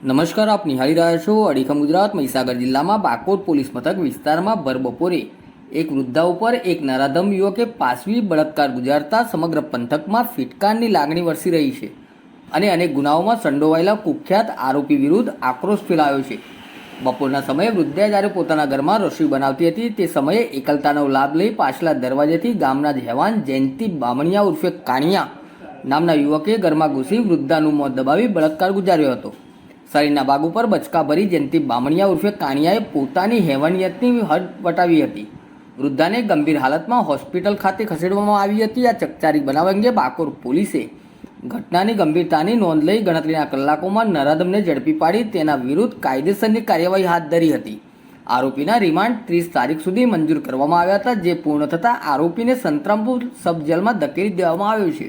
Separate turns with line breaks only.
નમસ્કાર, આપ નિહાળી રહ્યા છો અડીખમ ગુજરાત મહીસાગર જિલ્લામાં બાકોર પોલીસ મથક વિસ્તારમાં ભર બપોરે એક વૃદ્ધા ઉપર એક નરાધમ યુવકે પાસવી બળાત્કાર ગુજારતા સમગ્ર પંથકમાં ફિટકારની લાગણી વરસી રહી છે અને અનેક ગુનાઓમાં સંડોવાયેલા કુખ્યાત આરોપી વિરુદ્ધ આક્રોશ ફેલાયો છે. બપોરના સમયે વૃદ્ધા જ્યારે પોતાના ઘરમાં રસોઈ બનાવતી હતી, તે સમયે એકલતાનો લાભ લઈ પાછલા દરવાજેથી ગામના જહેવાન હેવાન જયંતિ બામણિયા ઉર્ફે કાણિયા નામના યુવકે ઘરમાં ઘૂસી વૃદ્ધાનું મોત દબાવી બળાત્કાર ગુજાર્યો હતો. શરીરના ભાગ ઉપર બચકા ભરી જયંતિ બામણિયા ઉર્ફે કાણિયાએ પોતાની હેવાનિયતની હદ વટાવી હતી. વૃદ્ધાને ગંભીર હાલતમાં હોસ્પિટલ ખાતે ખસેડવામાં આવી હતી. આ ચકચારી બનાવ અંગે બાકોર પોલીસે ઘટનાની ગંભીરતાની નોંધ લઈ ગણતરીના કલાકોમાં નરાધમને ઝડપી પાડી તેના વિરુદ્ધ કાયદેસરની કાર્યવાહી હાથ ધરી હતી. આરોપીના રિમાન્ડ ત્રીસ તારીખ સુધી મંજૂર કરવામાં આવ્યા હતા, જે પૂર્ણ થતાં આરોપીને સંતરામપુર સબ જેલમાં ધકેલી દેવામાં આવ્યો છે.